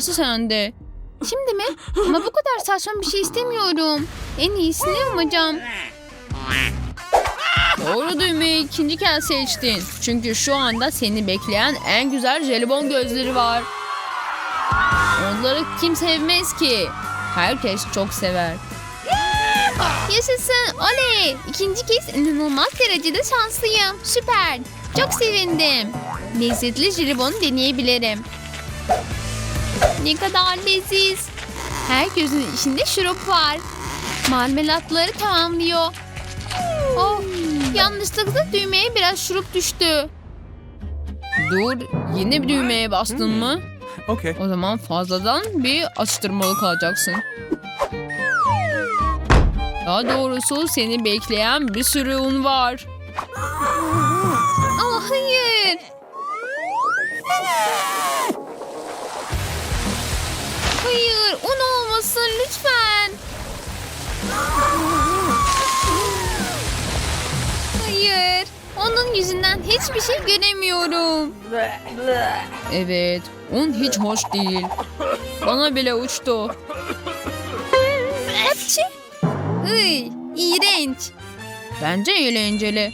Nasıl sende? Şimdi mi? Ama bu kadar saçma bir şey istemiyorum. En iyisini umacağım. Doğru düğmeyi ikinci kez seçtin. Çünkü şu anda seni bekleyen en güzel jelibon gözleri var. Onları kim sevmez ki? Herkes çok sever. Yaşasın. Oley. İkinci kez inanılmaz derecede şanslıyım. Süper. Çok sevindim. Lezzetli jelibonu deneyebilirim. Ne kadar leziz. Her gözün içinde şurup var. Marmelatları tamamlıyor. Oh, yanlışlıkla düğmeye biraz şurup düştü. Dur, yeni bir düğmeye bastın mı? Okay. O zaman fazladan bir atıştırmalık alacaksın. Daha doğrusu seni bekleyen bir sürü un var. Hayır, un olmasın lütfen. Hayır, onun yüzünden hiçbir şey göremiyorum. Evet, un hiç hoş değil. Bana bile uçtu. Hepsi. Iy, iğrenç. Bence eğlenceli.